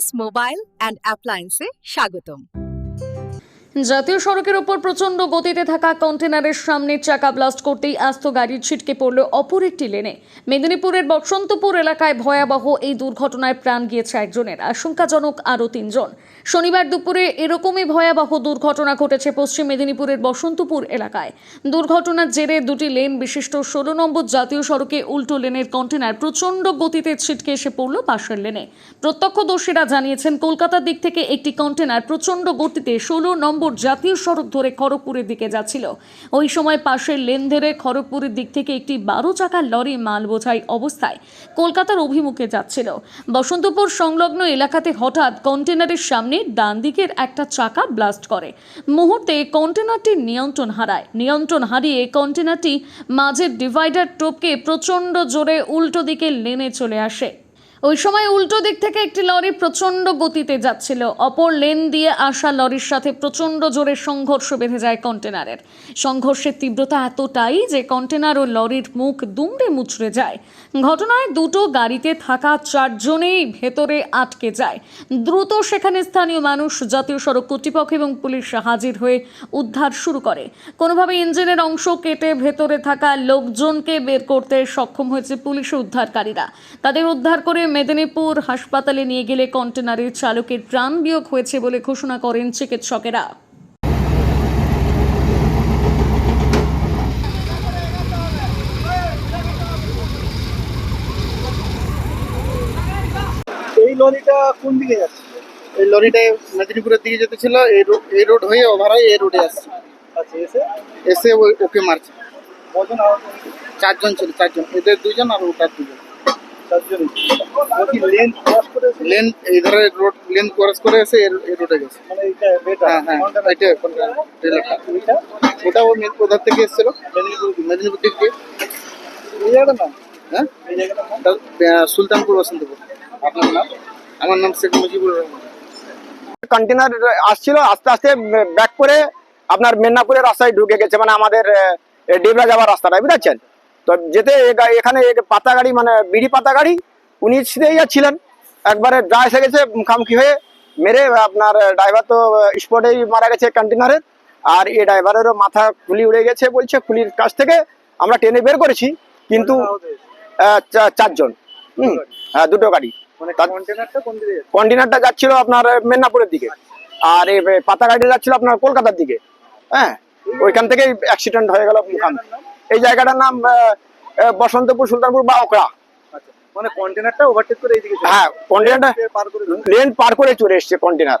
PMS mobile and অ্যাপ্লায়েন্সে স্বাগতম জাতীয় সড়কের ওপর প্রচণ্ড গতিতে থাকা কন্টেনারের সামনে চাকা ব্লাস্ট করতেই আস্ত গাড়ি ছিটকে পড়ল অপর একটি লেনে। মেদিনীপুরের বসন্তপুর এলাকায় ভয়াবহ এই দুর্ঘটনায় প্রাণ গিয়েছে একজনের, আশঙ্কাজনক আরও তিনজন। শনিবার দুপুরে এরকমই ভয়াবহ দুর্ঘটনা ঘটেছে পশ্চিম মেদিনীপুরের বসন্তপুর এলাকায়। দুর্ঘটনার জেরে দুটি লেন বিশিষ্ট ষোলো নম্বর জাতীয় সড়কে উল্টো লেনের কন্টেনার প্রচণ্ড গতিতে ছিটকে এসে পড়ল পাশের লেনে। প্রত্যক্ষদর্শীরা জানিয়েছেন, কলকাতার দিক থেকে একটি কন্টেনার প্রচণ্ড গতিতে ষোলো নম্বর জাতীয় সড়ক ধরে খড়গপুরের দিকে যাচ্ছিল। ওই সময় পাশের লেন ধরে খড়গপুরের দিক থেকে একটি বারো চাকার লরি মাল বোঝাই অবস্থায় কলকাতার অভিমুখে যাচ্ছিল। বসন্তপুর সংলগ্ন এলাকাতে হঠাৎ কন্টেনারের সামনে ডান দিকের একটা চাকা ব্লাস্ট করে। মুহূর্তে কন্টেনারটি নিয়ন্ত্রণ হারায়। নিয়ন্ত্রণ হারিয়ে কন্টেনারটি মাঝের ডিভাইডার টোপকে প্রচণ্ড জোরে উল্টো দিকে লেনে চলে আসে। ওই সময় উল্টো দিক থেকে একটি লরি প্রচণ্ড গতিতে যাচ্ছিল। অপর লেন দিয়ে আসা লরির সাথে প্রচণ্ড জোরে সংঘর্ষ বেঁধে যায় কন্টেনারের। সংঘর্ষের তীব্রতা এতটাই যে কন্টেনার ও লরির মুখ দুমড়ে মুচড়ে যায়। ঘটনায় দুটো গাড়িতে থাকা চারজনেই ভেতরে আটকে যায়। দ্রুত সেখানে স্থানীয় মানুষ, জাতীয় সড়ক কর্তৃপক্ষ এবং পুলিশ হাজির হয়ে উদ্ধার শুরু করে। কোনোভাবে ইঞ্জিনের অংশ কেটে ভেতরে থাকা লোকজনকে বের করতে সক্ষম হয়েছে পুলিশ উদ্ধারকারীরা। তাদের উদ্ধার করে মেদিনীপুর হাসপাতালে নিয়ে গেলে কন্টেনারের চালকের প্রাণ বিয়োগ হয়েছে বলে ঘোষণা করেন চিকিৎসকেরা। এই লরিটা কোন দিকে যাচ্ছে? এই লরিটা মেদিনীপুরের দিকে যেতে ছিল এই রোড এই রোড হয়ে ওভার হয়ে এই রোডে আসছে। আচ্ছা এসে? এসে ওই ওকে মারছে। কজন চারজন ছিল চারজন। এদের দুজন আর ওটার দুজন। চারজনই বলছি লেন ক্রস করে লেন এই ধারে রোড লেন ক্রস করে এই রোডে গেছে। মানে বেটা হ্যাঁ হ্যাঁ কোনটা? এটা ওটা ও থেকে এসেছিল? মেদিনীপুর এই নাম? হ্যাঁ? এই সুলতানপুর বসন্তপুর। আপনার নাম? আমার নাম শেখ মুজিবুর রহমান। কন্টেনার আসছিল আস্তে আস্তে ব্যাক করে আপনার মেদিনীপুরের রাস্তায় ঢুকে গেছে মানে আমাদের ডেবরা যাওয়ার রাস্তাটা বুঝতে তো যেতে এখানে পাতা গাড়ি মানে বিড়ি পাতা গাড়ি উনি সিধেই যাচ্ছিলেন। একবারে ড্রা এসে গেছে মুখামুখি হয়ে মেরে আপনার ড্রাইভার তো স্পটেই মারা গেছে কন্টেনারের আর এই ড্রাইভারেরও মাথা খুলি উড়ে গেছে বলছে খুলির কাছ থেকে আমরা টেনে বের করেছি কিন্তু চারজন। হুম হ্যাঁ দুটো গাড়ি। মানে কন্টেনারটা কন্টেনারটা যাচ্ছিল আপনার মেদিনীপুরের দিকে। আর এই পাতা গাড়িটা যাচ্ছিল আপনার কলকাতার দিকে। হ্যাঁ ওইখান থেকে অ্যাক্সিডেন্ট হয়ে গেল মুখামুখি। এই জায়গাটার নাম বসন্তপুর সুলতানপুর বা ওকরা। আচ্ছা মানে কন্টেনারটা ওভারটেক করে এইদিকে হ্যাঁ কন্টেনারটা লেন পার করে চলে এসছে। Container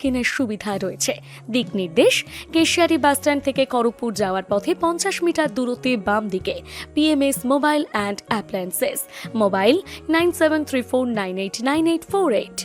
কেনার সুবিধা রয়েছে। দিক নির্দেশ, কেশিয়ারি বাসস্ট্যান্ড থেকে করপুর যাওয়ার পথে পঞ্চাশ মিটার দূরত্বে বাম দিকে PMS mobile and appliances mobile nine seven three four nine eight nine eight four eight